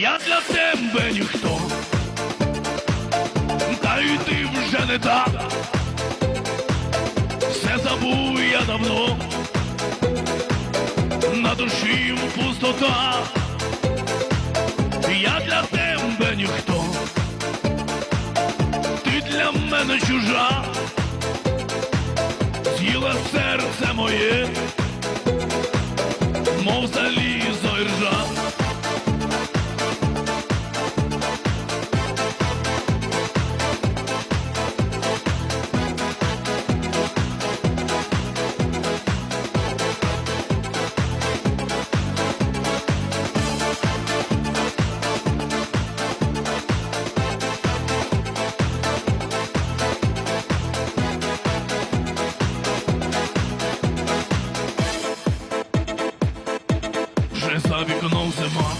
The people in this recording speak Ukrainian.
Я для тебе ніхто, та й ти вже не так. Все забув я давно, на душі пустота. Я для тебе ніхто, ти для мене чужа, з'їла серце моє, мов залізо й ржа. вже за вікном зима.